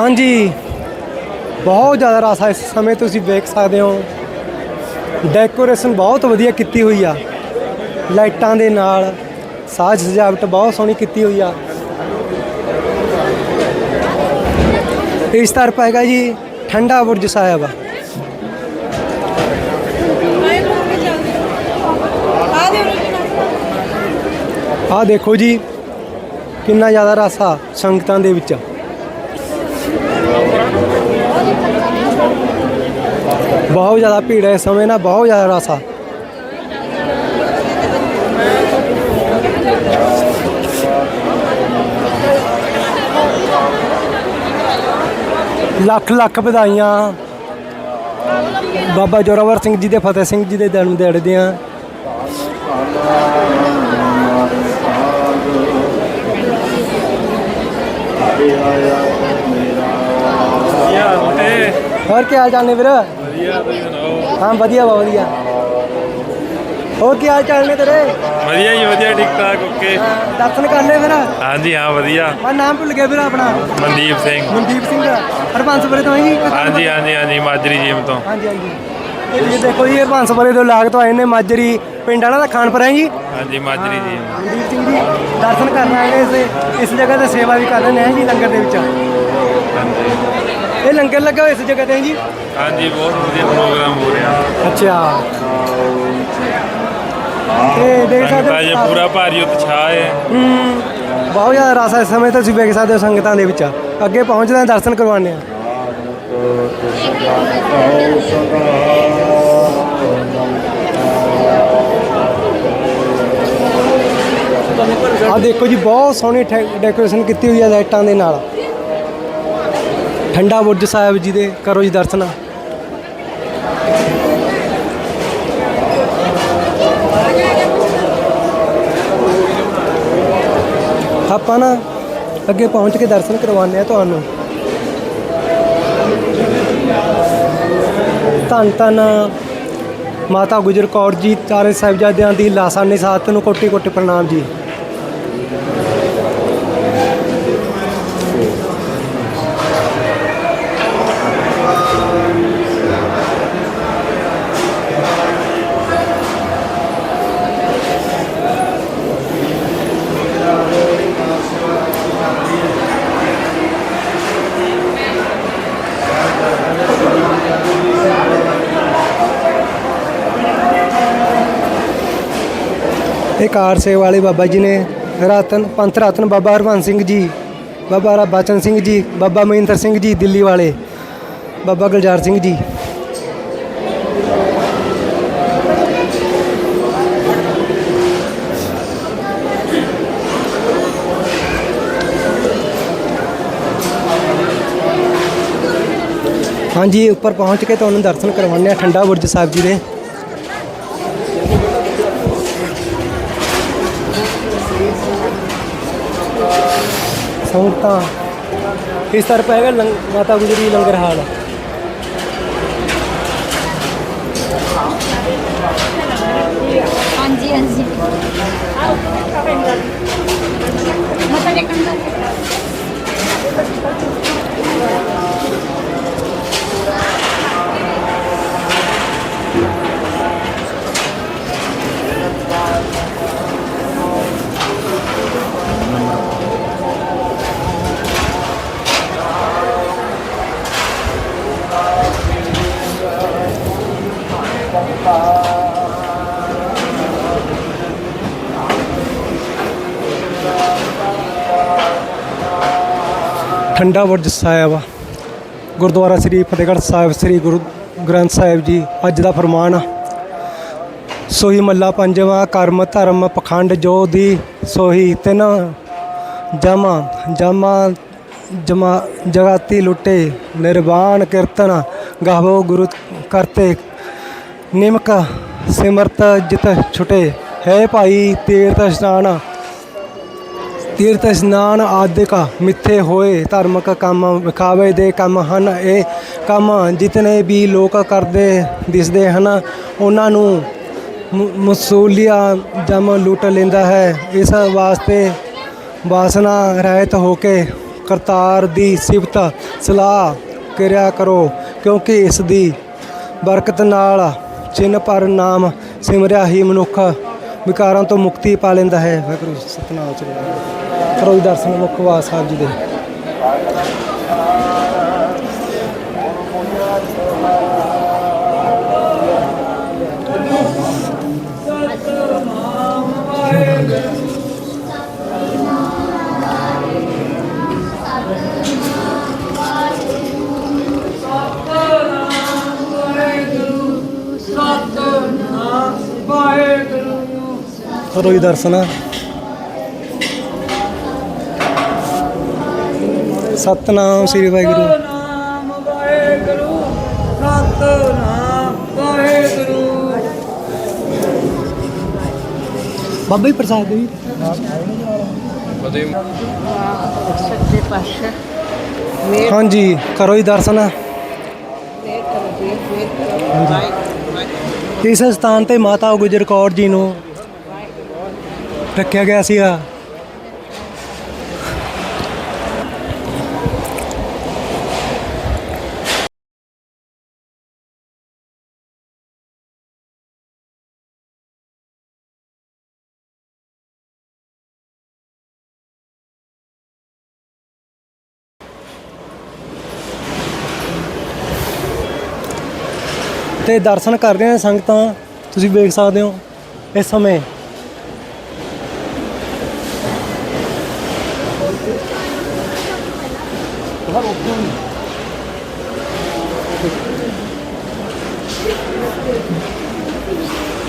ਹਾਂਜੀ। ਬਹੁਤ ਜ਼ਿਆਦਾ ਰਸ ਆ, ਇਸ ਸਮੇਂ ਤੁਸੀਂ ਵੇਖ ਸਕਦੇ ਹੋ। ਡੈਕੋਰੇਸ਼ਨ ਬਹੁਤ ਵਧੀਆ ਕੀਤੀ ਹੋਈ ਆ। ਲਾਈਟਾਂ ਦੇ ਨਾਲ ਸਾਜ ਸਜਾਵਟ ਬਹੁਤ ਸੋਹਣੀ ਕੀਤੀ ਹੋਈ ਆ। ਇਸ ਤਰਫ ਹੈਗਾ ਜੀ ਠੰਡਾ ਬੁਰਜ ਸਾਹਿਬ। ਆਹ ਦੇਖੋ ਜੀ, ਕਿੰਨਾ ਜ਼ਿਆਦਾ ਰਸ ਆ ਸੰਗਤਾਂ ਦੇ ਵਿੱਚ। ਬਹੁਤ ਜ਼ਿਆਦਾ ਭੀੜ ਹੈ ਇਸ ਸਮੇਂ ਨਾ, ਬਹੁਤ ਜ਼ਿਆਦਾ ਰਸ ਆ। ਲੱਖ ਲੱਖ ਵਧਾਈਆਂ। ਬਾਬਾ ਜੋਰਾਵਰ ਸਿੰਘ ਜੀ ਦੇ ਫਤਿਹ ਸਿੰਘ ਜੀ ਦੇ ਜਨਮ ਦਿਹਾੜੇ ਦੀਆਂ। ਹੋਰ ਕੀ ਹਾਲ ਚਾਲ ਨੇ ਵੀਰ? ਵਧੀਆ ਤੁਸੀਂ ਸੁਣਾਓ? ਹਾਂ ਵਧੀਆ ਵਾ ਵਧੀਆ। ਹੋਰ ਕੀ ਹਾਲ ਚਾਲ ਨੇ ਤੇਰੇ? ਵਧੀਆ ਜੀ ਵਧੀਆ ਠੀਕ ਠਾਕ ਓਕੇ। ਦਰਸ਼ਨ ਕਰ ਲਏ ਫਿਰ? ਹਾਂਜੀ ਹਾਂ ਵਧੀਆ। ਮੈਂ ਨਾਮ ਭੁੱਲ ਗਿਆ ਵੀਰ ਆਪਣਾ। ਮਨਦੀਪ ਸਿੰਘ। ਮਨਦੀਪ ਸਿੰਘ ਹਰਬੰਸਪੁਰੇ ਤੋਂ ਹੈ ਹਾਂਜੀ ਹਾਂਜੀ ਹਾਂਜੀ ਮਾਜਰੀ ਜਿਮ ਤੋਂ। ਹਾਂਜੀ ਹਾਂਜੀ। ਇਹ ਦੇਖੋ ਜੀ ਹਰਬੰਸਪੁਰੇ ਤੋਂ ਲਾਗ ਤੋਂ ਆਏ ਨੇ ਮਾਜਰੀ ਪਿੰਡ ਵਾਲਾ ਦਾ ਖਾਨਪੁਰ ਹੈ ਜੀ? ਹਾਂਜੀ ਮਾਜਰੀ ਜਿਮ ਮਨਦੀਪ ਸਿੰਘ ਜੀ ਦਰਸ਼ਨ ਕਰਨ ਆਏ ਨੇ ਇਸ ਇਸ ਜਗ੍ਹਾ ਤੇ ਸੇਵਾ ਵੀ ਕਰ ਰਹੇ ਨੇ ਜੀ ਲੰਗਰ ਦੇ ਵਿੱਚ? ਹਾਂਜੀ। ਇਹ ਲੰਗਰ ਲੱਗਾ ਹੋਇਆ ਇਸ ਜਗ੍ਹਾ ਤੇ ਜੀ? ਹਾਂਜੀ ਬਹੁਤ ਵਧੀਆ ਪ੍ਰੋਗਰਾਮ ਹੋ ਰਿਹਾ। ਅੱਛਾ। ਇਹ ਦੇਖ ਸਕਦੇ ਸੰਗਤਾਂ ਜੇ ਹੋ ਪੂਰਾ ਭਾਰੀ ਉਤਸ਼ਾਹ ਹੈ। ਹੂੰ, ਬਹੁਤ ਜ਼ਿਆਦਾ ਰਸ ਹੈ ਇਸ ਸਮੇਂ ਤੁਸੀਂ ਵੇਖ ਸਕਦੇ ਹੋ ਸੰਗਤਾਂ ਦੇ ਵਿੱਚ। ਅੱਗੇ ਪਹੁੰਚਦੇ ਹਾਂ ਦਰਸ਼ਨ ਕਰਵਾਉਂਦੇ ਹਾਂ। ਆ ਦੇਖੋ ਜੀ ਬਹੁਤ ਸੋਹਣੀ ਡੈਕੋਰੇਸ਼ਨ ਕੀਤੀ ਹੋਈ ਹੈ ਲਾਈਟਾਂ ਦੇ ਨਾਲ। ਠੰਡਾ ਬੁਰਜ ਸਾਹਿਬ ਜੀ ਦੇ ਕਰੋ ਜੀ ਦਰਸ਼ਨ। ਆਪਾਂ ਨਾ ਅੱਗੇ ਪਹੁੰਚ ਕੇ ਦਰਸ਼ਨ ਕਰਵਾਉਂਦੇ ਆ ਤੁਹਾਨੂੰ। ਧੰਨ ਧੰਨ ਮਾਤਾ ਗੁਜਰ ਕੌਰ ਜੀ ਚਾਰੇ ਸਾਹਿਬਜ਼ਾਦਿਆਂ ਦੀ ਲਾਸਾਨੀ ਸਾਥ ਨੂੰ ਕੋਟੀ ਕੋਟੀ ਪ੍ਰਣਾਮ ਜੀ। ਕਾਰ ਸੇਵਾ ਵਾਲੇ ਬਾਬਾ ਜੀ ਨੇ ਰਤਨ, ਪੰਥ ਰਤਨ ਬਾਬਾ ਹਰਵੰਸ ਸਿੰਘ ਜੀ, ਬਾਬਾ ਰਾ ਸਿੰਘ ਜੀ, ਬਾਬਾ ਮਹਿੰਦਰ ਸਿੰਘ ਜੀ, ਦਿੱਲੀ ਵਾਲੇ, ਬਾਬਾ ਗੁਲਜ਼ਾਰ ਸਿੰਘ ਜੀ। ਹਾਂਜੀ, ਉੱਪਰ ਪਹੁੰਚ ਕੇ ਤੁਹਾਨੂੰ ਦਰਸ਼ਨ ਕਰਵਾਉਂਦੇ ਆ ਠੰਡਾ ਬੁਰਜ ਸਾਹਿਬ ਜੀ ਦੇ। ਸਹੂਲਤਾਂ ਇਸ ਤਰਫ ਹੈਗਾ ਲੰਗ- ਮਾਤਾ ਗੁਜਰੀ ਲੰਗਰ ਹਾਲ। ਹਾਂਜੀ ਹਾਂਜੀ। ਮਤਲਬ ਇੱਕ ਅੰਦਰ ਠੰਡਾ ਬੁਰਜ ਸਾਹਿਬ ਗੁਰਦੁਆਰਾ ਸ੍ਰੀ ਫਤਿਹਗੜ੍ਹ ਸਾਹਿਬ, ਸ੍ਰੀ ਗੁਰੂ ਗ੍ਰੰਥ ਸਾਹਿਬ ਜੀ, ਅੱਜ ਦਾ ਫਰਮਾਨ ਸੋਹੀ ਮੱਲਾ ਪੰਜਵਾਂ, ਕਰਮ ਧਰਮ ਪਖੰਡ ਜੋ ਦੀ ਸੋਹੀ ਤਿਨ ਜਮਾ ਜਮਾ ਜਮਾ ਜਗਾਤੀ ਲੁੱਟੇ, ਨਿਰਵਾਣ ਕੀਰਤਨ ਗਾਵੋ ਗੁਰੂ ਕਰਤੇ ਨਿਮਕ ਸਿਮਰਤ ਜਿਤ ਛੁਟੇ, ਹੈ ਭਾਈ ਤੀਰਥ ਇਸ਼ਨਾਨ। ਤੀਰਥ ਇਸ਼ਨਾਨ ਆਦਿਕ ਮਿੱਥੇ ਹੋਏ, ਧਾਰਮਿਕ ਕੰਮ ਵਿਖਾਵੇ ਦੇ ਕੰਮ ਹਨ। ਇਹ ਕੰਮ ਜਿਤਨੇ ਵੀ ਲੋਕ ਕਰਦੇ, ਦਿਸਦੇ ਹਨ, ਉਹਨਾਂ ਨੂੰ ਮਸੂਲੀਆ ਜਮ ਲੁੱਟ ਲੈਂਦਾ ਹੈ। ਇਸ ਵਾਸਤੇ ਵਾਸਨਾ ਰਹਿਤ ਹੋ ਕੇ ਕਰਤਾਰ ਦੀ ਸਿਫਤ ਸਲਾਹ ਕਰਿਆ ਕਰੋ, ਕਿਉਂਕਿ ਇਸ ਦੀ ਬਰਕਤ ਨਾਲ ਚਿੰਨ ਪਰ ਨਾਮ ਸਿਮਰਿਆ ਹੀ ਮਨੁੱਖ ਵਿਕਾਰਾਂ ਤੋਂ ਮੁਕਤੀ ਪਾ ਲੈਂਦਾ ਹੈ। ਵਾਹਿਗੁਰੂ ਜੀ, ਸਤਨਾਮ ਸ੍ਰੀ ਕਰੋ ਜੀ ਦਰਸ਼ਨ ਮੁਖਵਾਸ ਸਾਹਿਬ ਜੀ ਦੇ। ਕਰੋ ਜੀ ਦਰਸ਼ਨ। ਸਤਨਾਮ ਸ੍ਰੀ ਵਾਹਿਗੁਰੂ। ਨਾਮ ਵਾਹਿਗੁਰੂ ਸਤਨਾਮ ਵਾਹਿਗੁਰੂ। ਬਾਬਾ ਜੀ ਪ੍ਰਸਾਦ ਸੱਚੇ ਪਾਤਸ਼ਾਹ ਮੇਰ ਹਾਂਜੀ ਕਰੋ ਜੀ ਦਰਸ਼ਨ। ਜੀ। ਇਸ ਸਥਾਨ ਤੇ ਮਾਤਾ ਗੁਜਰ ਕੌਰ ਜੀ ਨੂੰ ਰੱਖਿਆ ਗਿਆ ਸੀਗਾ। ਤੇ ਦਰਸ਼ਨ ਕਰ ਰਹੇ ਨੇ ਸੰਗਤਾਂ, ਤੁਸੀਂ ਵੇਖ ਸਕਦੇ ਹੋ ਇਸ ਸਮੇਂ।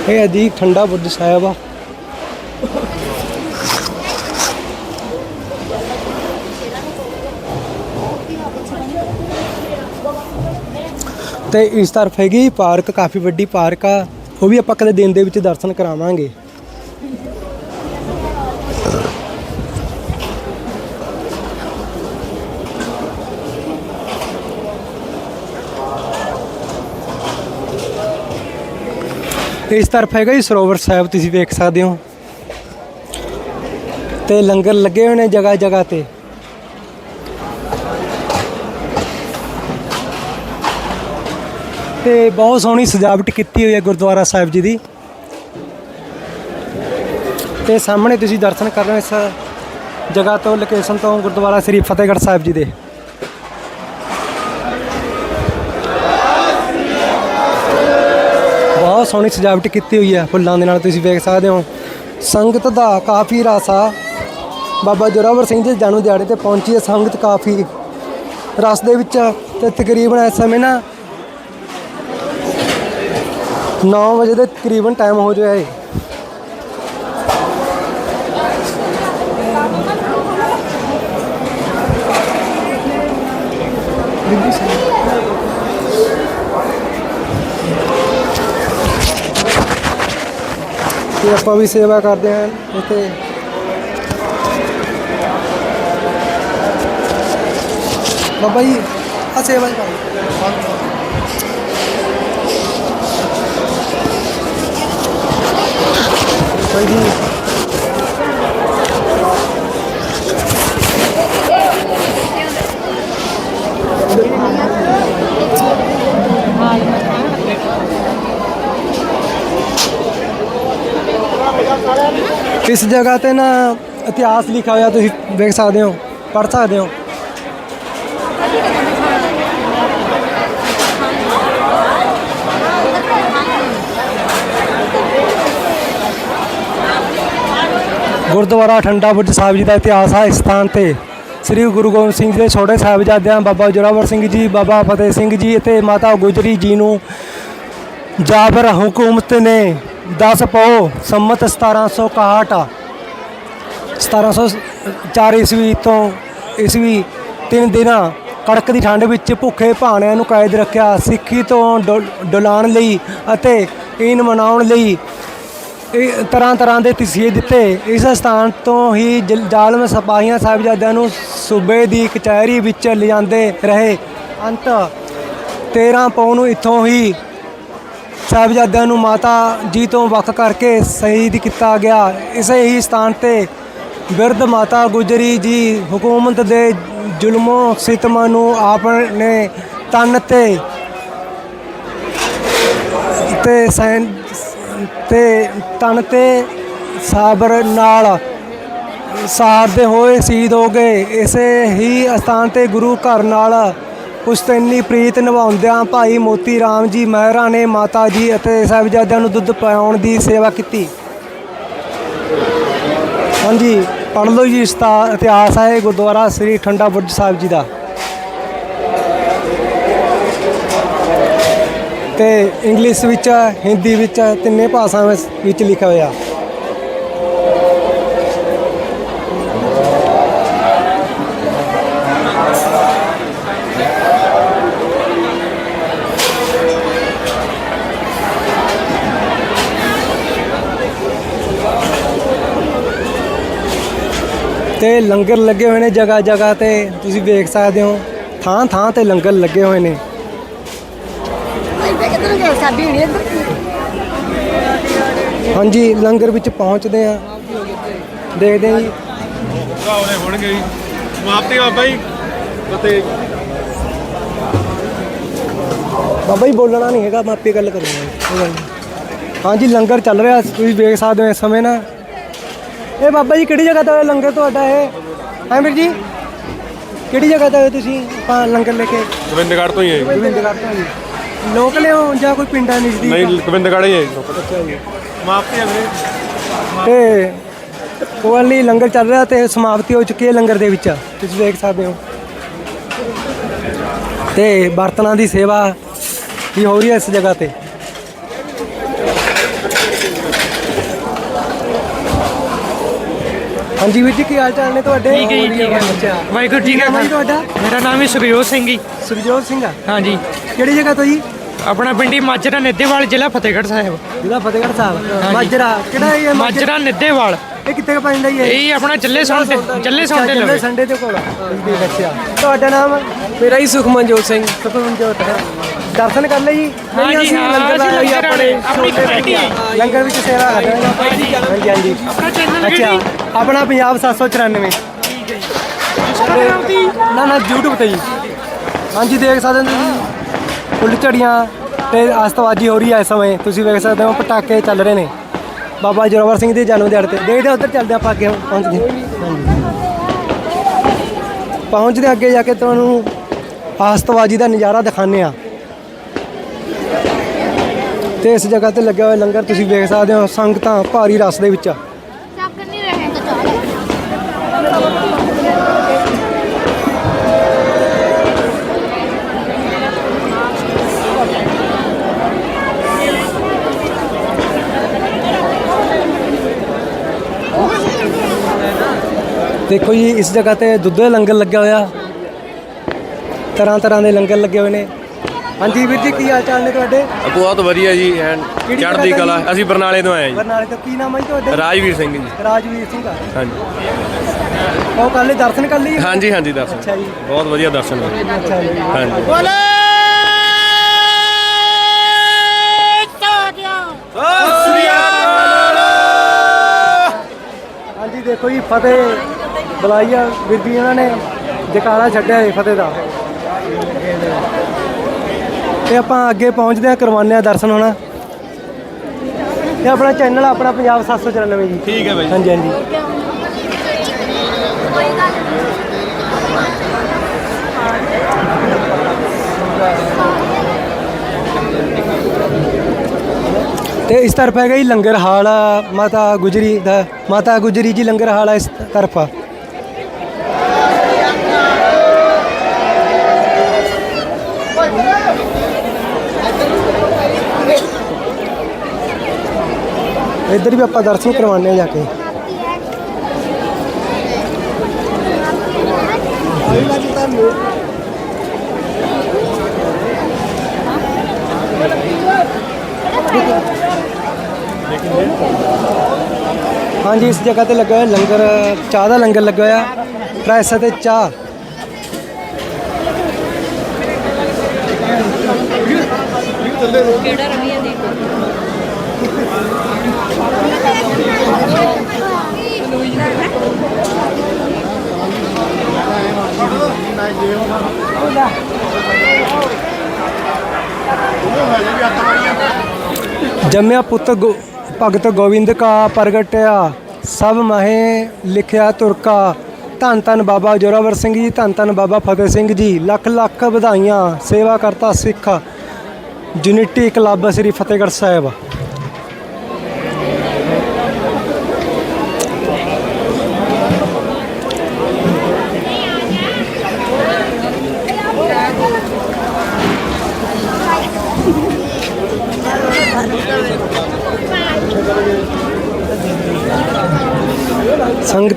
ਇਹ ਅਦੀ ਠੰਡਾ ਬੁੱਧ ਸਾਹਿਬ ਆ। ਤੇ ਇਸ ਤਰਫ ਹੈਗੀ ਪਾਰਕ, ਕਾਫੀ ਵੱਡੀ ਪਾਰਕ ਆ। ਉਹ ਵੀ ਆਪਾਂ ਕਦੇ ਦਿਨ ਦੇ ਵਿੱਚ ਦਰਸ਼ਨ ਕਰਾਵਾਂਗੇ। ਇਸ ਤਰਫ ਹੈਗਾ ਜੀ, ਸਰੋਵਰ ਸਾਹਿਬ, ਤੁਸੀਂ ਵੇਖ ਸਕਦੇ ਹੋ। ਤੇ ਲੰਗਰ ਲੱਗੇ ਹੋਏ ਨੇ ਜਗ੍ਹਾ ਜਗ੍ਹਾ ਤੇ। ਤੇ ਬਹੁਤ ਸੋਹਣੀ ਸਜਾਵਟ ਕੀਤੀ ਹੋਈ ਹੈ ਗੁਰਦੁਆਰਾ ਸਾਹਿਬ ਜੀ ਦੀ। ਤੇ ਸਾਹਮਣੇ ਤੁਸੀਂ ਦਰਸ਼ਨ ਕਰ ਰਹੇ ਹੋ ਇਸ ਜਗ੍ਹਾ ਤੋਂ ਲੋਕੇਸ਼ਨ ਤੋਂ ਗੁਰਦੁਆਰਾ ਸ੍ਰੀ ਫਤਿਹਗੜ੍ਹ ਸਾਹਿਬ ਜੀ ਦੇ। ਬਹੁਤ ਸੋਹਣੀ ਸਜਾਵਟ ਕੀਤੀ ਹੋਈ ਹੈ ਫੁੱਲਾਂ ਦੇ ਨਾਲ ਤੁਸੀਂ ਵੇਖ ਸਕਦੇ ਹੋ। ਸੰਗਤ ਦਾ ਕਾਫੀ ਰਾਸਾ ਬਾਬਾ ਜੋਰਾਵਰ ਸਿੰਘ ਜੀ ਜਾਣੂ ਦਿਹਾੜੇ ਤੇ ਪਹੁੰਚੀ ਹੈ। ਸੰਗਤ ਕਾਫੀ ਰਸ ਦੇ ਵਿੱਚ ਤੇ ਤਕਰੀਬਨ ਇਸ ਸਮੇਂ ਨਾ 9 ਵਜੇ ਦੇ ਤਕਰੀਬਨ ਟਾਈਮ ਹੋ ਰਿਹਾ ਹੈ। ਤੇ ਆਪਾਂ ਵੀ ਸੇਵਾ ਕਰਦੇ ਹਾਂ ਇੱਥੇ ਬਾਬਾ ਜੀ ਆ ਸੇਵਾ ਹੀ ਕਰੋ ਭਾਈ ਜੀ ਇਸ ਜਗ੍ਹਾ ਤੇ ਨਾ ਇਤਿਹਾਸ ਲਿਖਿਆ ਹੋਇਆ ਤੁਸੀਂ ਵੇਖ ਸਕਦੇ ਹੋ, ਪੜ੍ਹ ਸਕਦੇ ਹੋ। ਗੁਰਦੁਆਰਾ ਠੰਡਾ ਬੁਰਜ ਸਾਹਿਬ ਜੀ ਦਾ ਇਤਿਹਾਸ ਹੈ ਇਸ ਸਥਾਨ ਤੇ। ਸ੍ਰੀ ਗੁਰੂ ਗੋਬਿੰਦ ਸਿੰਘ ਜੀ ਦੇ ਛੋਟੇ ਸਾਹਿਬਜ਼ਾਦਿਆਂ ਬਾਬਾ ਜੋਰਾਵਰ ਸਿੰਘ ਜੀ, ਬਾਬਾ ਫਤਿਹ ਸਿੰਘ ਜੀ ਅਤੇ ਮਾਤਾ ਗੁਜਰੀ ਜੀ ਨੂੰ ਜਾਬਰ ਹਕੂਮਤ ਨੇ। 10 ਪੋ ਸੰਮਤ 1761 1704 ਈਸਵੀ ਤੋਂ ਈਸਵੀ ਤਿੰਨ ਦਿਨਾਂ ਕੜਕ ਦੀ ਠੰਡ ਵਿੱਚ ਭੁੱਖੇ ਭਾਣਿਆਂ ਨੂੰ ਕਾਇਦ ਰੱਖਿਆ, ਸਿੱਖੀ ਤੋਂ ਡੁ- ਡੁਲਾਉਣ ਲਈ ਅਤੇ ਇਨ ਮਨਾਉਣ ਲਈ ਇਹ ਤਰ੍ਹਾਂ ਤਰ੍ਹਾਂ ਦੇ ਤਸੀਹੇ ਦਿੱਤੇ। ਇਸ ਸਥਾਨ ਤੋਂ ਹੀ ਜਲ- ਜ਼ਾਲਮ ਸਿਪਾਹੀਆਂ ਸਾਹਿਬਜ਼ਾਦਿਆਂ ਨੂੰ ਸੂਬੇ ਦੀ ਕਚਹਿਰੀ ਵਿੱਚ ਲਿਜਾਂਦੇ ਰਹੇ। ਅੰਤ 13 ਪੌ ਨੂੰ ਇੱਥੋਂ ਹੀ ਸਾਹਿਬਜ਼ਾਦਿਆਂ ਨੂੰ ਮਾਤਾ ਜੀ ਤੋਂ ਵੱਖ ਕਰਕੇ ਸ਼ਹੀਦ ਕੀਤਾ ਗਿਆ। ਇਸੇ ਹੀ ਸਥਾਨ ਤੇ ਬਿਰਧ ਮਾਤਾ ਗੁਜਰੀ ਜੀ ਹਕੂਮਤ ਦੇ ਜ਼ੁਲਮੋ ਸਿਤਮਾਂ ਨੂੰ ਆਪ ਨੇ ਤਨ ਤੇ ਤੇ ਸੈਨ ਤੇ ਤਨ ਤੇ ਸਾਬਰ ਨਾਲ ਸਾਰਦੇ ਹੋਏ ਸ਼ਹੀਦ ਹੋ ਗਏ। ਇਸੇ ਹੀ ਅਸਥਾਨ ਤੇ ਗੁਰੂ ਘਰ ਨਾਲ ਪੁਸ਼ਤੈਨੀ ਪ੍ਰੀਤ ਨਿਭਾਉਂਦਿਆਂ ਭਾਈ ਮੋਤੀ ਰਾਮ ਜੀ ਮਹਿਰਾ ਨੇ ਮਾਤਾ ਜੀ ਅਤੇ ਸਾਹਿਬਜ਼ਾਦਿਆਂ ਨੂੰ ਦੁੱਧ ਪਿਆਉਣ ਦੀ ਸੇਵਾ ਕੀਤੀ। ਹਾਂਜੀ, ਪੜ੍ਹ ਲਓ ਜੀ ਇਸ ਦਾ ਇਤਿਹਾਸ ਹੈ, ਗੁਰਦੁਆਰਾ ਸ੍ਰੀ ਠੰਡਾ ਬੁਰਜ ਸਾਹਿਬ ਜੀ ਦਾ। ਤੇ ਇੰਗਲਿਸ਼ ਵਿੱਚ ਹਿੰਦੀ ਵਿੱਚ ਤਿੰਨੇ ਭਾਸ਼ਾਵਾਂ ਵਿੱਚ ਲਿਖਿਆ ਹੋਇਆ। ਤੇ ਲੰਗਰ ਲੱਗੇ ਹੋਏ ਨੇ ਜਗ੍ਹਾ ਜਗ੍ਹਾ ਤੇ, ਤੁਸੀਂ ਵੇਖ ਸਕਦੇ ਹੋ। ਥਾਂ ਥਾਂ ਤੇ ਲੰਗਰ ਲੱਗੇ ਹੋਏ ਨੇ। ਹਾਂਜੀ, ਲੰਗਰ ਵਿੱਚ ਪਹੁੰਚਦੇ ਆ ਦੇਖਦੇ ਆ ਜੀ। ਉਹਨੇ ਹੋਣਗੇ ਜੀ ਸਮਾਪਤੀ ਬਾਬਾ ਜੀ ਫਤਿਹ ਬਾਬਾ ਜੀ, ਬੋਲਣਾ ਨਹੀਂ ਹੈਗਾ, ਮੈਂ ਆਪੇ ਗੱਲ ਕਰੂੰਗਾ। ਹਾਂਜੀ, ਲੰਗਰ ਚੱਲ ਰਿਹਾ, ਤੁਸੀਂ ਵੇਖ ਸਕਦੇ ਹੋ ਇਸ ਸਮੇਂ ਨਾ। ਇਹ ਬਾਬਾ ਜੀ ਕਿਹੜੀ ਜਗ੍ਹਾ ਤੇ ਹੋਇਆ ਲੰਗਰ ਤੁਹਾਡਾ ਇਹ? ਹੈ ਵੀਰ ਜੀ? ਕਿਹੜੀ ਜਗ੍ਹਾ ਤੇ ਤੁਸੀਂ ਆਪਾਂ ਲੰਗਰ ਲੈ ਕੇ? ਗੋਬਿੰਦਗੜ੍ਹ ਤੋਂ ਹੀ ਹੈ। ਗੋਬਿੰਦਗੜ੍ਹ ਤੋਂ ਜੀ ਲੋਕਲ ਹੋ ਜਾਂ ਕੋਈ ਪਿੰਡਾਂ ਨਜ਼ਦੀਕ? ਨਹੀਂ ਗੋਬਿੰਦਗੜ੍ਹ ਹੀ ਹੈ ਜੀ। ਸਮਾਪਤੀ ਹੈ ਵੀਰੇ। ਤੇ ਉਹ ਲੰਗਰ ਚੱਲ ਰਿਹਾ ਤੇ ਸਮਾਪਤੀ ਹੋ ਚੁੱਕੀ ਹੈ ਲੰਗਰ ਦੇ ਵਿੱਚ। ਤੁਸੀਂ ਦੇਖ ਸਕਦੇ ਹੋ। ਤੇ ਬਰਤਨਾਂ ਦੀ ਸੇਵਾ ਵੀ ਹੋ ਰਹੀ ਹੈ ਇਸ ਜਗ੍ਹਾ ਤੇ। ਹਾਂਜੀ ਵੀਰ ਜੀ ਕੀ ਹਾਲ ਚਾਲ ਨੇ ਤੁਹਾਡੇ? ਠੀਕ ਹੈ ਜੀ, ਠੀਕ ਹੈ। ਅੱਛਾ ਵਾਹਿਗੁਰੂ ਜੀ ਕੀ ਨਾਮ ਹੈ ਜੀ ਖਾਲਸਾ? ਤੁਹਾਡਾ? ਮੇਰਾ ਨਾਮ ਹੈ ਸੁਖਜੋਤ ਸਿੰਘ ਜੀ। ਸੁਖਜੋਤ ਸਿੰਘ ਆ? ਹਾਂਜੀ। ਕਿਹੜੀ ਜਗ੍ਹਾ ਤੋਂ ਜੀ? ਆਪਣਾ ਪਿੰਡੀ ਮਾਜਰਾ ਨਿੱਦੇਵਾਲ ਜ਼ਿਲ੍ਹਾ ਫਤਿਹਗੜ੍ਹ ਸਾਹਿਬ। ਜ਼ਿਲ੍ਹਾ ਫਤਿਹਗੜ੍ਹ ਸਾਹਿਬ। ਮਾਜਰਾ ਕਿਹੜਾ ਇਹ ਮਾਜਰਾ? ਨਿੱਦੇਵਾਲ ਇਹ ਕਿੱਥੇ ਕੁ ਪੈਂਦਾ ਜੀ ਇਹ? ਇਹ ਆਪਣਾ ਚੱਲੇ ਤੇ ਚੱਲੇ ਚੱਲੇ ਲਵੇ। ਸੰਡੇ ਦੇ ਕੋਲ। ਠੀਕ ਅੱਛਾ ਤੁਹਾਡਾ ਨਾਮ? ਮੇਰਾ ਹੀ ਸੁਖਮਨਜੋਤ ਸਿੰਘ। ਸੁਖਮਨਜੋਤ ਹੈ। ਦਰਸ਼ਨ ਕਰ ਲਏ ਜੀ? ਹਾਂ ਨਹੀਂ, ਜੀ, ਅਸੀਂ ਹਾਂ, ਲੰਗਰ ਅਸੀਂ ਲਾਇਆ ਜੀ ਲੰਗਰ ਆਪਣੇ ਆਪਣੀ ਛੋਟੇ ਕਮੇਟੀ ਆ। ਬੱਚੇ। ਲੰਗਰ ਵਿੱਚ ਸੇਵਾ ਕਰ ਰਹੇ ਹਾਂ ਹਾਂਜੀ। ਹਾਂਜੀ ਆਪਣਾ ਚੈਨਲ ਅੱਛਾ। ਆਪਣਾ ਪੰਜਾਬ 794 ਨਾ ਨਾ YouTube ਤੇ ਜੀ। ਹਾਂਜੀ ਦੇਖ ਸਕਦੇ ਹੋ ਤੁਸੀਂ। ਫੁੱਲ ਝੜੀਆਂ ਤੇ ਆਸਤਵਾਜੀ ਹੋ ਰਹੀ ਹੈ ਇਸ ਸਮੇਂ। ਤੁਸੀਂ ਵੇਖ ਸਕਦੇ ਹੋ ਪਟਾਕੇ ਚੱਲ ਰਹੇ ਨੇ। ਬਾਬਾ ਜੋਰਾਵਰ ਸਿੰਘ ਦੇ ਜਨਮ ਦਿਹਾੜੇ ਤੇ। ਦੇਖਦੇ ਹਾਂ ਉੱਧਰ ਚੱਲਦੇ ਹਾਂ ਆਪਾਂ ਅੱਗੇ ਪਹੁੰਚਦੇ ਹਾਂ। ਹਾਂਜੀ। ਪਹੁੰਚਦੇ ਹਾਂ ਅੱਗੇ ਜਾ ਕੇ ਤੁਹਾਨੂੰ ਆਸਤਵਾਜੀ ਦਾ ਨਜ਼ਾਰਾ ਦਿਖਾਉਂਦੇ ਆ ਤੇ ਇਸ ਜਗ੍ਹਾ ਤੇ ਲੱਗਿਆ ਹੋਇਆ ਲੰਗਰ ਤੁਸੀਂ ਵੇਖ ਸਕਦੇ ਹੋ ਸੰਗਤਾਂ ਭਾਰੀ ਰਸ ਦੇ ਵਿੱਚ। ਆ ਦੇਖੋ ਜੀ ਇਸ ਜਗ੍ਹਾ ਤੇ ਦੁੱਧ ਦਾ ਲੰਗਰ ਲੱਗਿਆ ਹੋਇਆ ਤਰ੍ਹਾਂ ਤਰ੍ਹਾਂ ਦੇ ਲੰਗਰ ਲੱਗੇ ਹੋਏ ਨੇ। ਹਾਂਜੀ ਵੀਰ ਜੀ ਕੀ ਹਾਲ ਚਾਲ ਨੇ ਤੁਹਾਡੇ? ਬਹੁਤ ਵਧੀਆ ਜੀ ਐਨ ਕਿਹੜੀ ਚੜ੍ਹਦੀ ਕਲਾ। ਅਸੀਂ ਬਰਨਾਲੇ ਤੋਂ ਆਏ ਹਾਂ ਜੀ। ਬਰਨਾਲੇ ਤੋਂ ਕੀ ਨਾਮ ਹੈ ਜੀ ਤੁਹਾਡੇ? ਰਾਜਵੀਰ ਸਿੰਘ ਜੀ। ਰਾਜਵੀਰ ਸਿੰਘ ਆ। ਹਾਂਜੀ। ਉਹ ਕਰ ਲਈ ਦਰਸ਼ਨ ਕਰ ਲਈ ਹਾਂਜੀ ਹਾਂਜੀ ਦਰਸ਼ਨ। ਅੱਛਾ ਜੀ। ਬਹੁਤ ਵਧੀਆ ਦਰਸ਼ਨ ਹੋਏ। ਅੱਛਾ ਜੀ। ਹਾਂਜੀ। ਹਾਂਜੀ ਦੇਖੋ ਜੀ ਫਤਿਹ। ਬੁਲਾਈ ਆ ਵੀਰ ਜੀ ਇਹਨਾਂ ਨੇ ਜਕਾਰਾ ਛੱਡਿਆ ਹੈ ਫਤਿਹ ਦਾ। ਤੇ ਆਪਾਂ ਅੱਗੇ ਪਹੁੰਚਦੇ ਆ ਕਰਵਾਉਂਦੇ ਆ ਦਰਸ਼ਨ ਹੋਣਾ। ਇਹ ਆਪਣਾ ਚੈਨਲ ਆਪਣਾ ਪੰਜਾਬ 794 ਜੀ। ਠੀਕ ਹੈ ਬਾਈ ਹਾਂਜੀ ਹਾਂਜੀ। ਤੇ ਇਸ ਤਰਫ ਹੈਗਾ ਜੀ ਲੰਗਰ ਹਾਲ ਮਾਤਾ ਗੁਜਰੀ ਦਾ ਮਾਤਾ ਗੁਜਰੀ ਜੀ ਲੰਗਰ ਹਾਲ ਇਸ ਤਰਫ। ਆ ਇੱਧਰ ਵੀ ਆਪਾਂ ਦਰਸ਼ਨ ਕਰਵਾਉਂਦੇ ਆ ਜਾ ਕੇ। ਹਾਂਜੀ, ਇਸ ਜਗ੍ਹਾ ਤੇ ਲੱਗਾ ਹੋਇਆ ਲੰਗਰ, ਚਾਹ ਦਾ ਲੰਗਰ ਲੱਗਾ ਹੋਇਆ ਪ੍ਰੈਸ ਤੇ ਚਾਹ। ਜੰਮਿਆ ਪੁੱਤ ਗੋ- ਭਗਤ ਗੋਬਿੰਦ ਕਾ ਪ੍ਰਗਟਿਆ, ਸਭ ਮਹੇ ਲਿਖਿਆ ਤੁਰਕਾ। ਧੰਨ ਧੰਨ ਬਾਬਾ ਜੋਰਾਵਰ ਸਿੰਘ ਜੀ, ਧੰਨ ਧੰਨ ਬਾਬਾ ਫਤਿਹ ਸਿੰਘ ਜੀ, ਲੱਖ ਲੱਖ ਵਧਾਈਆਂ, ਸੇਵਾ ਕਰਤਾ ਸਿੱਖ ਯੂਨਿਟੀ ਕਲੱਬ ਸ੍ਰੀ ਫਤਿਹਗੜ੍ਹ ਸਾਹਿਬ।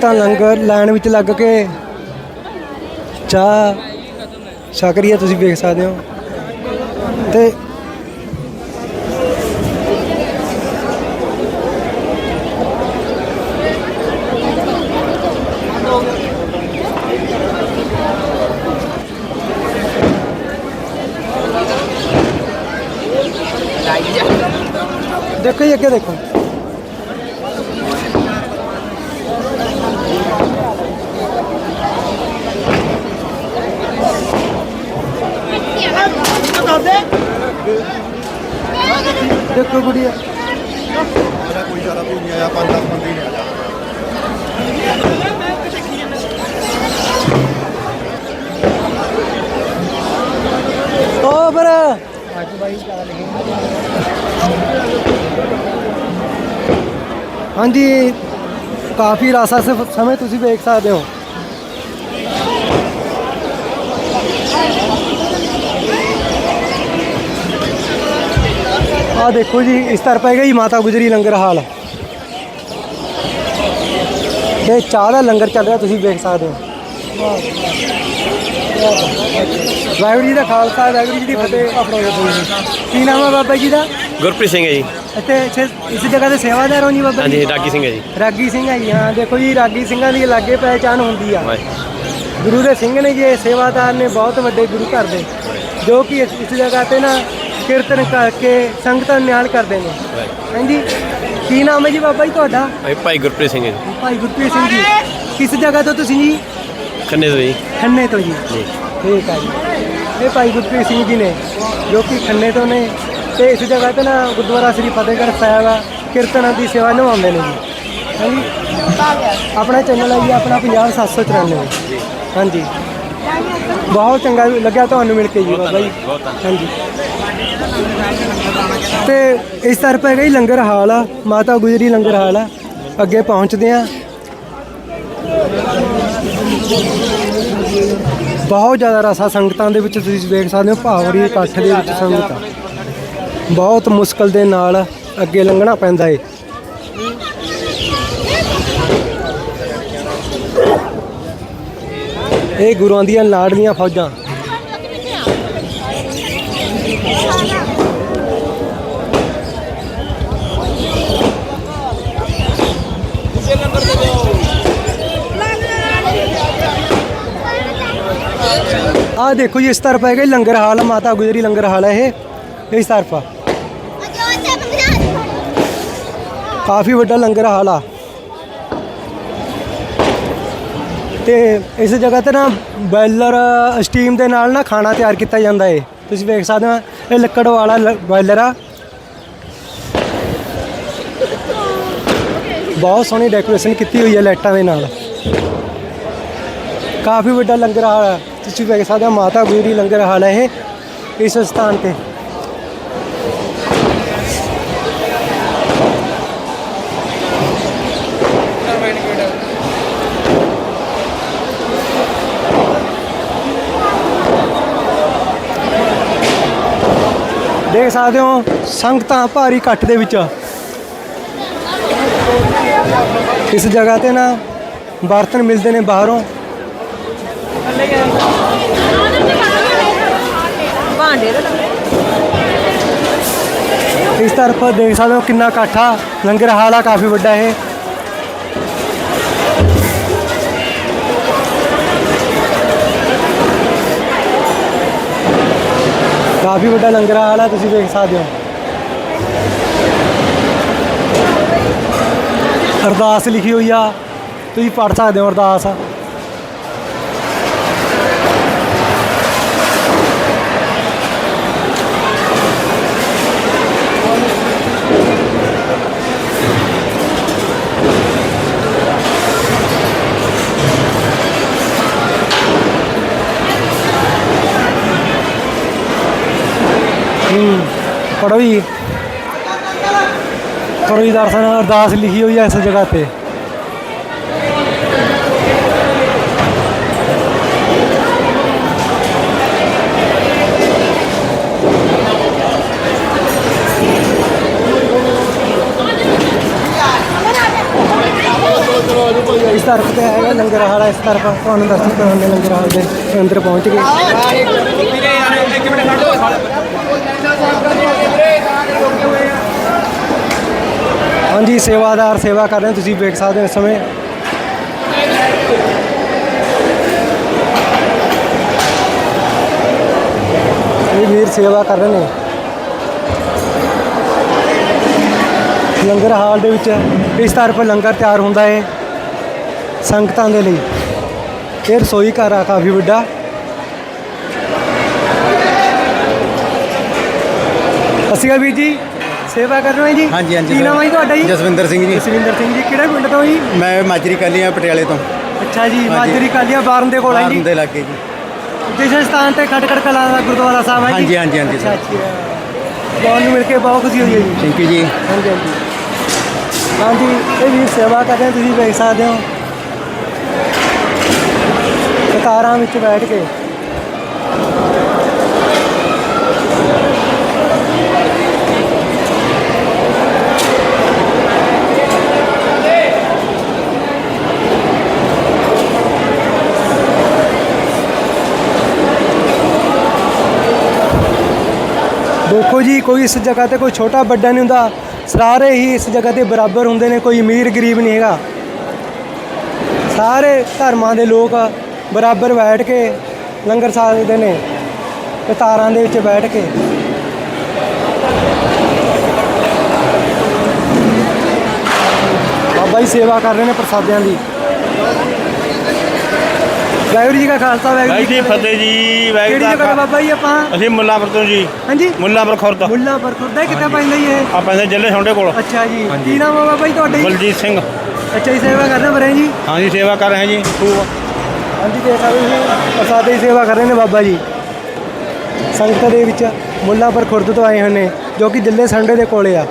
ਸੰਗਤਾਂ ਲੰਗਰ ਲਾਈਨ ਵਿੱਚ ਲੱਗ ਕੇ ਚਾਹ ਛਕ ਰਹੀ ਹੈ, ਤੁਸੀਂ ਵੇਖ ਸਕਦੇ ਹੋ। ਤੇ ਦੇਖੋ ਜੀ, ਅੱਗੇ ਦੇਖੋ। ਦੇਖੋ ਗੁੜੀਆ। ਕੋਈ ਜ਼ਿਆਦਾ ਵੀ ਨਹੀਂ ਆਇਆ ਪੰਜ ਦਸ ਬੰਦੇ ਹੀ ਨੇ ਆਇਆ ਓ ਪਰ ਹਾਂਜੀ ਕਾਫੀ ਰਾਸਾ ਸਮੇਂ ਤੁਸੀਂ ਵੇਖ ਸਕਦੇ ਹੋ। ਆ ਦੇਖੋ ਜੀ ਇਸ ਤਰ੍ਹਾਂ ਹੈਗਾ ਜੀ ਮਾਤਾ ਗੁਜਰੀ ਲੰਗਰ ਹਾਲ। ਤੇ ਚਾਹ ਦਾ ਲੰਗਰ ਚੱਲ ਰਿਹਾ ਤੁਸੀਂ ਵੇਖ ਸਕਦੇ ਹੋ। ਵਾਹਿਗੁਰੂ ਜੀ ਦਾ ਖਾਲਸਾ ਵਾਹਿਗੁਰੂ ਜੀ ਦੀ ਫਤਿਹ। ਕੀ ਨਾਮ ਹੈ ਬਾਬਾ ਜੀ ਦਾ? ਗੁਰਪ੍ਰੀਤ ਸਿੰਘ ਹੈ ਜੀ। ਇੱਥੇ ਇਸ ਜਗ੍ਹਾ ਤੇ ਸੇਵਾਦਾਰ ਹੋ ਜੀ ਬਾਬਾ ਹਾਂਜੀ ਜੀ ਰਾਗੀ ਸਿੰਘ ਹੈ ਜੀ। ਰਾਗੀ ਸਿੰਘ ਹੈ ਜੀ ਹਾਂ ਦੇਖੋ ਜੀ ਰਾਗੀ ਸਿੰਘਾਂ ਦੀ ਲਾਗੇ ਪਹਿਚਾਨ ਹੁੰਦੀ ਆ। ਗੁਰੂ ਦੇ ਸਿੰਘ ਨੇ ਜੀ ਇਹ ਸੇਵਾਦਾਰ ਨੇ ਬਹੁਤ ਵੱਡੇ ਗੁਰੂ ਘਰ ਦੇ। ਜੋ ਕਿ ਇਸ ਜਗ੍ਹਾ ਤੇ ਨਾ ਕੀਰਤਨ ਕਰਕੇ ਸੰਗਤਾਂ ਨਿਹਾਲ ਕਰਦੇ ਨੇ। ਹਾਂਜੀ। ਕੀ ਨਾਮ ਹੈ ਜੀ ਬਾਬਾ ਜੀ ਤੁਹਾਡਾ? ਭਾਈ ਭਾਈ ਗੁਰਪ੍ਰੀਤ ਸਿੰਘ ਜੀ। ਭਾਈ ਗੁਰਪ੍ਰੀਤ ਸਿੰਘ ਜੀ ਕਿਸ ਜਗ੍ਹਾ ਤੋਂ ਤੁਸੀਂ ਜੀ? ਖੰਨੇ ਤੋਂ ਜੀ। ਖੰਨੇ ਤੋਂ ਜੀ। ਜੀ। ਠੀਕ ਹੈ ਜੀ। ਇਹ ਭਾਈ ਗੁਰਪ੍ਰੀਤ ਸਿੰਘ ਜੀ ਨੇ ਜੋ ਕਿ ਖੰਨੇ ਤੋਂ ਨੇ ਤੇ ਇਸ ਜਗ੍ਹਾ ਤੇ ਨਾ ਗੁਰਦੁਆਰਾ ਸ੍ਰੀ ਫਤਿਹਗੜ੍ਹ ਸਾਹਿਬ ਆ, ਕੀਰਤਨਾਂ ਦੀ ਸੇਵਾ ਨਿਭਾਉਂਦੇ ਨੇ ਜੀ। ਹਾਂਜੀ। ਆਪਣਾ ਚੈਨਲ ਹੈ ਜੀ ਆਪਣਾ ਪੰਜਾਬ 794 ਹਾਂਜੀ। ਬਹੁਤ ਚੰਗਾ ਲੱਗਿਆ ਤੁਹਾਨੂੰ ਮਿਲ ਕੇ ਜੀ ਬਾਬਾ ਜੀ। ਹਾਂਜੀ। ਤੇ ਇਸ ਤਰ੍ਹਾਂ ਪੈ ਗਈ ਲੰਗਰ ਹਾਲ ਆ, ਮਾਤਾ ਗੁਜਰੀ ਲੰਗਰ ਹਾਲ ਆ। ਅੱਗੇ ਪਹੁੰਚਦੇ ਆ। ਬਹੁਤ ਜ਼ਿਆਦਾ ਰਸਾ ਸੰਗਤਾਂ ਦੇ ਵਿੱਚ ਤੁਸੀਂ ਦੇਖ ਸਕਦੇ ਹੋ, ਭਾਵਰੀ ਇਕੱਠ ਦੇ ਵਿੱਚ ਸੰਗਤਾਂ ਬਹੁਤ ਮੁਸ਼ਕਲ ਦੇ ਨਾਲ ਅੱਗੇ ਲੰਘਣਾ ਪੈਂਦਾ ਏ। ਇਹ ਗੁਰੂਆਂ ਦੀਆਂ ਲਾਡਲੀਆਂ ਫੌਜਾਂ। ਆ ਦੇਖੋ ਜੀ, ਇਸ ਤਰਫ ਹੈਗਾ ਲੰਗਰ ਹਾਲ ਮਾਤਾ ਗੁਜਰੀ ਲੰਗਰ ਹਾਲ ਹੈ ਇਹ, ਇਸ ਤਰਫ ਆ। ਕਾਫੀ ਵੱਡਾ ਲੰਗਰ ਹਾਲ ਆ। ਤੇ ਇਸ ਜਗ੍ਹਾ ਤੇ ਨਾ ਬੈਲਰ ਸਟੀਮ ਦੇ ਨਾਲ ਨਾ ਖਾਣਾ ਤਿਆਰ ਕੀਤਾ ਜਾਂਦਾ ਏ। ਤੁਸੀਂ ਵੇਖ ਸਕਦੇ ਹੋ, ਇਹ ਲੱਕੜ ਵਾਲਾ ਬੈਲਰ ਆ। ਬਹੁਤ ਸੋਹਣੀ ਡੈਕੋਰੇਸ਼ਨ ਕੀਤੀ ਹੋਈ ਹੈ ਲਾਈਟਾਂ ਦੇ ਨਾਲ। ਕਾਫੀ ਵੱਡਾ ਲੰਗਰ ਹਾਲ ਆ। ਤੁਸੀਂ ਵੇਖ ਸਕਦੇ ਹੋ ਮਾਤਾ ਗੁਜਰੀ ਲੰਗਰ ਹਾਲ ਹੈ ਇਸ ਸਥਾਨ ਤੇ। ਦੇਖ ਸਕਦੇ ਹੋ, ਸੰਗਤਾਂ ਭਾਰੀ ਇਕੱਠ ਦੇ ਵਿੱਚ। ਇਸ ਜਗ੍ਹਾ ਤੇ ਨਾ ਬਰਤਨ ਮਿਲਦੇ ਨੇ ਬਾਹਰੋਂ। ਭਾਂਡੇ ਦੇ ਇਸ ਤਰਫ ਦੇਖ ਸਕਦੇ ਹੋ ਕਿੰਨਾ ਇਕੱਠਾ ਲੰਗਰ ਹਾਲ ਆ, ਕਾਫੀ ਵੱਡਾ ਇਹ। ਕਾਫੀ ਵੱਡਾ ਲੰਗਰ ਹਾਲ ਆ, ਤੁਸੀਂ ਦੇਖ ਸਕਦੇ ਹੋ। ਅਰਦਾਸ ਲਿਖੀ ਹੋਈ ਆ, ਤੁਸੀਂ ਪੜ੍ਹ ਸਕਦੇ ਹੋ ਅਰਦਾਸ। ਪੜੋ ਜੀ। ਕਰੋ ਜੀ ਦਰਸ਼ਨ ਅਰਦਾਸ ਲਿਖੀ ਹੋਈ ਹੈ ਇਸ ਜਗ੍ਹਾ ਤੇ। ਇਸ ਤਰਫ ਤੇ ਹੈਗਾ ਲੰਗਰ ਹਾਲ, ਇਸ ਤਰਫ ਤੁਹਾਨੂੰ ਦਰਸ਼ਨ ਕਰਾਉਂਦੇ ਲੰਗਰ ਹਾਲ ਦੇ ਅੰਦਰ ਪਹੁੰਚ ਗਏ। ਹਾਂਜੀ, ਸੇਵਾਦਾਰ, ਸੇਵਾ ਕਰ ਰਹੇ ਤੁਸੀਂ ਵੇਖ ਸਕਦੇ ਹੋ ਇਸ ਸਮੇਂ। ਇਹ ਵੀਰ ਸੇਵਾ ਕਰ ਰਹੇ ਨੇ। ਲੰਗਰ ਹਾਲ ਦੇ ਵਿੱਚ ਇਸ ਤਰਫ ਲੰਗਰ ਤਿਆਰ ਹੁੰਦਾ ਹੈ ਸੰਗਤਾਂ ਦੇ ਲਈ। ਇਹ ਰਸੋਈ ਘਰ ਆ, ਕਾਫੀ ਵੱਡਾ। ਅਸੀਂ ਵੀਰ ਜੀ। ਸੇਵਾ ਕਰ ਰਹੇ ਹੋ ਜੀ? ਹਾਂਜੀ ਹਾਂਜੀ ਕੀ ਨਾਮ ਹੈ ਜੀ ਤੁਹਾਡਾ ਜੀ? ਜਸਵਿੰਦਰ ਸਿੰਘ ਜੀ। ਜਸਵਿੰਦਰ ਸਿੰਘ ਜੀ ਕਿਹੜੇ ਪਿੰਡ ਤੋਂ ਜੀ? ਮੈਂ ਮਾਜਰੀ ਕਾਲੀਆਂ ਪਟਿਆਲੇ ਤੋਂ। ਅੱਛਾ ਜੀ ਮਾਜਰੀ ਕਾਲੀਆ ਬਾਰਨ ਦੇ ਕੋਲ ਹੈ ਬਾਰਨ ਜੀ ਦੇ ਲਾਗੇ ਜੀ। ਜਿਸ ਸਥਾਨ ਤੇ ਖਟਕੜ ਕਲਾ ਦਾ ਗੁਰਦੁਆਰਾ ਸਾਹਿਬ ਹੈ ਜੀ? ਹਾਂਜੀ ਹਾਂਜੀ ਹਾਂਜੀ ਅੱਛਾ ਅੱਛਾ। ਤੁਹਾਨੂੰ ਮਿਲ ਕੇ ਬਹੁਤ ਖੁਸ਼ੀ ਹੋਈ ਹੈ ਜੀ। ਥੈਂਕ ਯੂ ਜੀ। ਹਾਂਜੀ ਹਾਂਜੀ। ਹਾਂਜੀ ਇਹ ਵੀ ਸੇਵਾ ਕਰਦੇ ਹੋ ਤੁਸੀਂ ਵੇਖ ਸਕਦੇ ਹੋ। ਕਤਾਰਾਂ ਵਿੱਚ ਬੈਠ ਕੇ। ਦੇਖੋ ਜੀ, ਕੋਈ ਇਸ ਜਗ੍ਹਾ ਤੇ ਕੋਈ ਛੋਟਾ ਵੱਡਾ ਨਹੀਂ ਹੁੰਦਾ। ਸਾਰੇ ਹੀ ਇਸ ਜਗ੍ਹਾ ਤੇ ਬਰਾਬਰ ਹੁੰਦੇ ਨੇ, ਕੋਈ ਅਮੀਰ ਗਰੀਬ ਨਹੀਂ ਹੈਗਾ। ਸਾਰੇ ਧਰਮਾਂ ਦੇ ਲੋਕ ਬਰਾਬਰ ਬੈਠ ਕੇ ਲੰਗਰ ਛਕਦੇ ਨੇ ਕਤਾਰਾਂ ਦੇ ਵਿੱਚ ਬੈਠ ਕੇ। ਬਾਬਾ ਜੀ ਸੇਵਾ ਕਰ ਰਹੇ ਨੇ ਪ੍ਰਸਾਦਿਆਂ ਦੀ। ਵਾਹਿਗੁਰੂ ਜੀ ਕਾ ਖਾਲਸਾ ਵਾਹਿਗੁਰੂ ਜੀ ਜੀ ਕੀ ਫਤਿਹ ਜੀ ਕਿਹੜੀ ਵਾਹਿਗੁਰੂ ਜਗ੍ਹਾ ਦਾ ਬਾਬਾ ਜੀ ਆਪਾਂ? ਅਸੀਂ ਮੁੱਲਾਂਪੁਰ ਤੋਂ ਜੀ। ਹਾਂਜੀ। ਮੁੱਲਾਂਪੁਰ ਖੁਰਦ। ਮੁੱਲਾਂਪੁਰ ਖੁਰਦਾ ਕਿੱਥੇ ਪੈਂਦਾ ਜੀ ਇਹ? ਆਪਾਂ ਦੇ ਜ਼ਿਲ੍ਹੇ ਛੋਂਡੇ ਕੋਲ। ਅੱਛਾ ਜੀ। ਕੀ ਨਾਮ ਹੈ ਬਾਬਾ ਜੀ ਤੁਹਾਡਾ ਜੀ? ਬਲਜੀਤ ਸਿੰਘ। ਅੱਛਾ ਜੀ ਸੇਵਾ ਕਰਨਾ ਬਰੇ ਜੀ? ਹਾਂਜੀ ਸੇਵਾ ਕਰ ਰਹੇ ਜੀ। ਖੂਬ ਹਾਂਜੀ ਦੇਖ ਸਕਦੇ ਹੋ ਪ੍ਰਸਾਦੇ ਦੀ ਸੇਵਾ ਕਰ ਰਹੇ ਨੇ ਬਾਬਾ ਜੀ। ਸੰਗਤ ਦੇ ਵਿੱਚ ਮੁੱਲਾਂਪੁਰ ਖੁਰਦ ਤੋਂ ਆਏ ਹੋਏ ਨੇ ਜੋ ਕਿ ਦਿੱਲੇ ਸੰਡੇ ਦੇ ਕੋਲੇ ਆ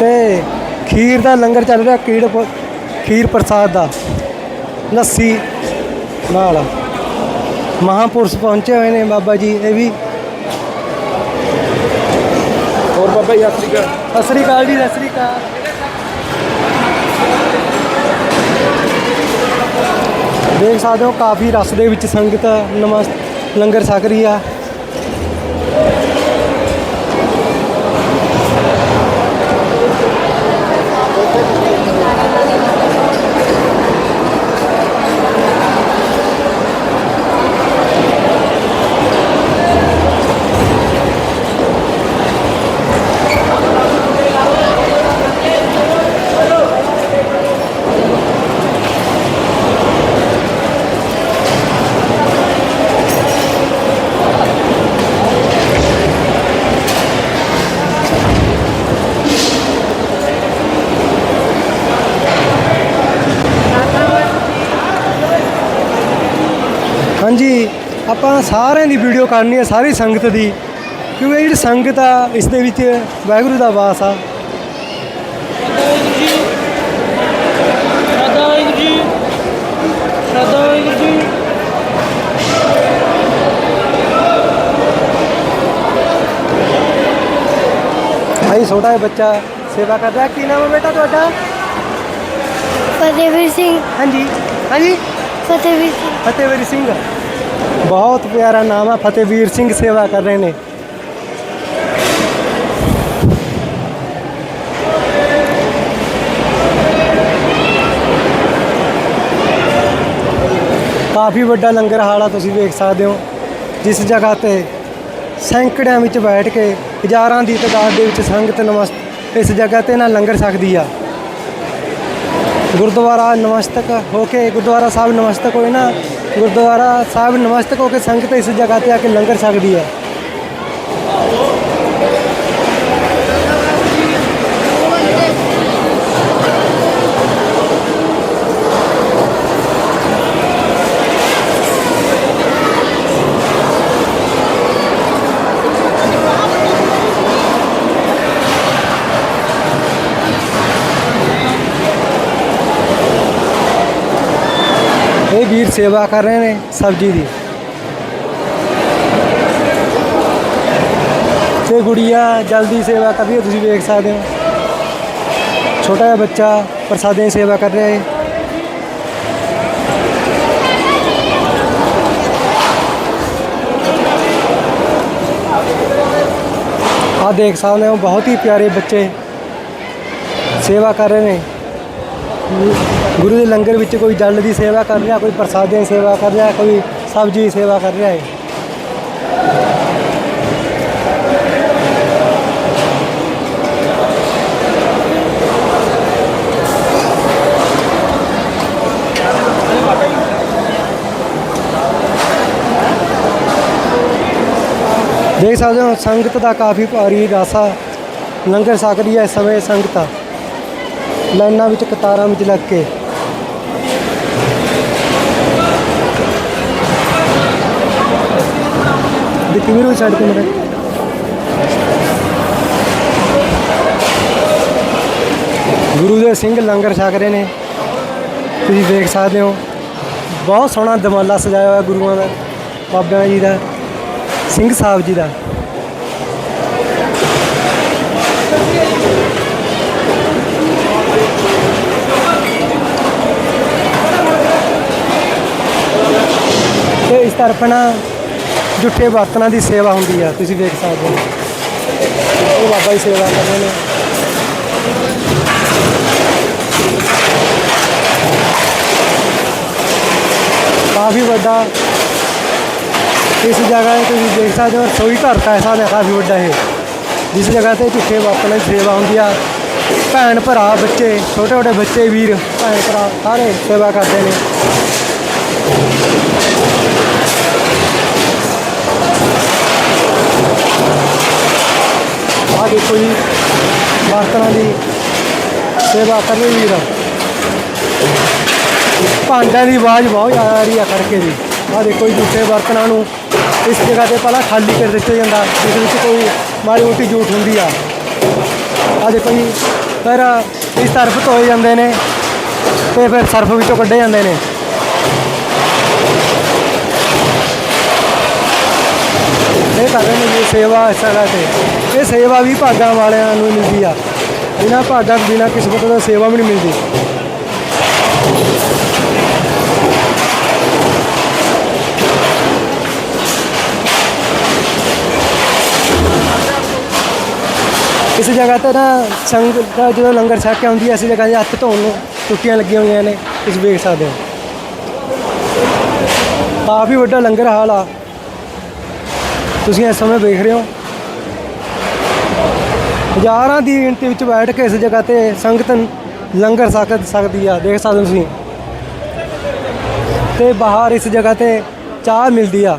ਤੇ ਖੀਰ ਦਾ ਲੰਗਰ ਚੱਲ ਰਿਹਾ ਕੀੜ ਪ- ਖੀਰ ਪ੍ਰਸਾਦ ਦਾ। ਲੱਸੀ ਨਾਲ ਮਹਾਪੁਰਸ਼ ਪਹੁੰਚੇ ਹੋਏ ਨੇ ਬਾਬਾ ਜੀ ਇਹ ਵੀ। ਹੋਰ ਬਾਬਾ ਜੀ ਸਤਿ ਸ਼੍ਰੀ ਅਕਾਲ। ਸਤਿ ਸ੍ਰੀ ਅਕਾਲ ਜੀ ਸਤਿ ਸ੍ਰੀ ਅਕਾਲ। ਦੇਖ ਸਕਦੇ ਹੋ ਕਾਫੀ ਰਸ ਦੇ ਵਿੱਚ ਸੰਗਤ ਨਮਸ ਲੰਗਰ ਛਕ ਰਹੀ ਆ ਹਾਂਜੀ ਆਪਾਂ ਸਾਰਿਆਂ ਦੀ ਵੀਡੀਓ ਕਰਨੀ ਹੈ ਸਾਰੀ ਸੰਗਤ ਦੀ। ਕਿਉਂਕਿ ਇਹ ਜਿਹੜੀ ਸੰਗਤ ਆ ਇਸ ਦੇ ਵਿੱਚ ਵਾਹਿਗੁਰੂ ਦਾ ਵਾਸ ਆ। ਭਾਈ ਛੋਟਾ ਜਿਹਾ ਬੱਚਾ ਸੇਵਾ ਕਰ ਰਿਹਾ ਕੀ ਨਾਮ ਹੈ ਬੇਟਾ ਤੁਹਾਡਾ? ਫਤਿਹਵੀਰ ਸਿੰਘ। ਹਾਂਜੀ। ਹਾਂਜੀ? ਫਤਿਹਵੀਰ ਸਿੰਘ। ਫਤਿਹਵੀਰ ਸਿੰਘ। ਬਹੁਤ ਪਿਆਰਾ ਨਾਮ ਹੈ ਫਤਿਹਵੀਰ ਸਿੰਘ ਸੇਵਾ ਕਰ ਰਹੇ ਨੇ। ਕਾਫੀ ਵੱਡਾ ਲੰਗਰ ਹਾਲਾ ਤੁਸੀਂ ਵੇਖ ਸਕਦੇ ਹੋ। ਜਿਸ ਜਗ੍ਹਾ ਤੇ ਸੈਂਕੜਿਆਂ ਵਿੱਚ ਬੈਠ ਕੇ, ਹਜ਼ਾਰਾਂ ਦੀ ਤਾਦਾਦ ਦੇ ਵਿੱਚ ਸੰਗਤ ਨਮਸਤ ਇਸ ਜਗ੍ਹਾ ਤੇ ਨਾ ਲੰਗਰ ਛਕਦੀ ਆ। ਗੁਰਦੁਆਰਾ ਨਮਸਤਕ ਹੋ ਕੇ ਗੁਰਦੁਆਰਾ ਸਾਹਿਬ ਨਮਸਤਕ ਹੋਏ ਨਾ ਗੁਰਦੁਆਰਾ ਸਾਹਿਬ ਨਮਸਤਕ ਹੋ ਕੇ ਸੰਗਤ ਇਸ ਜਗ੍ਹਾ ਤੇ ਆ ਕੇ ਲੰਗਰ ਛਕਦੀ ਹੈ। ਵੀਰ ਸੇਵਾ ਕਰ ਰਹੇ ਨੇ ਸਬਜ਼ੀ ਦੀ। ਤੇ ਗੁੜੀਆ, ਜਲਦੀ ਸੇਵਾ ਕਰ ਰਹੀ ਹੈ, ਤੁਸੀਂ ਵੇਖ ਸਕਦੇ ਹੋ। ਛੋਟਾ ਜਿਹਾ ਬੱਚਾ ਪ੍ਰਸਾਦੇ ਦੀ ਸੇਵਾ ਕਰ ਰਿਹਾ ਹੈ। ਆ ਦੇਖ ਸਕਦੇ ਹੋ, ਬਹੁਤ ਹੀ ਪਿਆਰੇ ਬੱਚੇ ਸੇਵਾ ਕਰ ਰਹੇ ਨੇ। ਗੁਰੂ- ਦੇ ਲੰਗਰ ਵਿੱਚ ਕੋਈ ਜਲ ਦੀ ਸੇਵਾ ਕਰ ਰਿਹਾ, ਕੋਈ ਪ੍ਰਸਾਦਿਆਂ ਦੀ ਸੇਵਾ ਕਰ ਰਿਹਾ, ਕੋਈ ਸਬਜ਼ੀ ਦੀ ਸੇਵਾ ਕਰ ਰਿਹਾ ਹੈ? ਦੇਖ ਸਕਦੇ ਹੋ, ਸੰਗਤ ਦਾ ਕਾਫੀ ਭਾਰੀ ਰਾਸਾ ਲੰਗਰ ਸਕਦੀ ਹੈ ਇਸ ਸਮੇਂ ਸੰਗਤ। ਲਾਈਨਾਂ ਵਿੱਚ ਕਤਾਰਾਂ ਵਿੱਚ ਲੱਗ ਕੇ। ਦੇਖੀ ਵੀਰੋ ਛੱਡ ਕੇ ਮੇਰੇ? ਗੁਰੂ ਦੇ ਸਿੰਘ ਲੰਗਰ ਛਕ ਰਹੇ ਨੇ। ਤੁਸੀਂ ਦੇਖ ਸਕਦੇ ਹੋ। ਬਹੁਤ ਸੋਹਣਾ ਦਮਾਲਾ ਸਜਾਇਆ ਹੋਇਆ ਗੁਰੂਆਂ ਦਾ, ਬਾਬਿਆਂ ਜੀ ਦਾ, ਸਿੰਘ ਸਾਹਿਬ ਜੀ ਦਾ। ਤੇ ਇਸ ਤਰਫ ਜੁੱਠੇ ਬਰਤਨਾਂ ਦੀ ਸੇਵਾ ਹੁੰਦੀ ਆ, ਤੁਸੀਂ ਦੇਖ ਸਕਦੇ ਹੋ। ਉਹ ਬਾਬਾ ਜੀ ਸੇਵਾ ਕਰ ਰਹੇ ਨੇ। ਕਾਫੀ ਵੱਡਾ ਇਸ ਜਗ੍ਹਾ ਤੇ ਤੁਸੀਂ ਦੇਖ ਸਕਦੇ ਹੋ, ਰਸੋਈ ਘਰ ਦਾ ਐਸਾ ਹੈ ਕਾਫੀ ਵੱਡਾ ਇਹ। ਜਿਸ ਜਗ੍ਹਾ ਤੇ ਝੁੱਠੇ ਬਾਪਣ ਦੀ ਸੇਵਾ ਹੁੰਦੀ ਆ, ਭੈਣ ਭਰਾ, ਬੱਚੇ ਛੋਟੇ ਛੋਟੇ ਬੱਚੇ, ਵੀਰ, ਭੈਣ ਭਰਾ, ਸਾਰੇ ਸੇਵਾ ਕਰਦੇ ਨੇ। ਦੇਖੋ ਜੀ ਬਰਤਨਾਂ ਦੀ ਸੇਵਾ ਕਰ ਰਹੇ ਵੀਰ। ਭਾਂਡਿਆਂ ਦੀ ਆਵਾਜ਼ ਬਹੁਤ ਜ਼ਿਆਦਾ ਆ ਰਹੀ ਆ ਕਰਕੇ ਜੀ ਆ ਦੇਖੋ ਜੀ ਝੂਠੇ ਬਰਤਨਾਂ ਨੂੰ ਇਸ ਜਗ੍ਹਾ ਤੇ ਪਹਿਲਾਂ ਖਾਲੀ ਕਰ ਦਿੱਤਾ ਜਾਂਦਾ, ਜਿਸ ਵਿੱਚ ਕੋਈ ਮਾੜੀ ਮੋਟੀ ਜੂਠ ਹੁੰਦੀ ਆ। ਆ ਦੇਖੋ ਜੀ ਫਿਰ ਇਸ ਤਰਫ ਧੋਏ ਜਾਂਦੇ ਨੇ, ਤੇ ਫਿਰ ਸਰਫ ਵਿੱਚੋਂ ਕੱਢੇ ਜਾਂਦੇ ਨੇ। ਇਹ ਕਰ ਰਹੇ ਨੇ ਜੀ ਸੇਵਾ ਇਸ ਜਗ੍ਹਾ ਤੇ। ਇਹ ਸੇਵਾ ਵੀ ਭਾਗਾਂ ਵਾਲਿਆਂ ਨੂੰ ਮਿਲਦੀ ਆ। ਬਿਨਾਂ ਭਾਗਾਂ, ਬਿਨਾਂ ਕਿਸਮਤ ਦਾ ਸੇਵਾ ਵੀ ਨਹੀਂ ਮਿਲਦੀ। ਇਸ ਜਗ੍ਹਾ ਤੇ ਨਾ ਸੰਗਤ ਦਾ ਜਦੋਂ ਲੰਗਰ ਛਕ ਕੇ ਆਉਂਦੀ ਹੈ ਇਸ ਜਗ੍ਹਾ ਦੇ ਹੱਥ ਧੋਣ ਨੂੰ ਟੁੱਟੀਆਂ ਲੱਗੀਆਂ ਹੋਈਆਂ ਨੇ, ਤੁਸੀਂ ਵੇਖ ਸਕਦੇ ਹੋ। ਕਾਫੀ ਵੱਡਾ ਲੰਗਰ ਹਾਲ ਆ। ਤੁਸੀਂ ਇਸ ਸਮੇਂ ਵੇਖ ਰਹੇ ਹੋ। ਹਜ਼ਾਰਾਂ ਦੀ ਗਿਣਤੀ ਵਿੱਚ ਬੈਠ ਕੇ ਇਸ ਜਗ੍ਹਾ ਤੇ ਸੰਗਤ ਲੰਗਰ ਛਕ ਸਕਦੀ ਆ, ਦੇਖ ਸਕਦੇ ਤੁਸੀਂ। ਤੇ ਬਾਹਰ ਇਸ ਜਗ੍ਹਾ ਤੇ ਚਾਹ ਮਿਲਦੀ ਆ।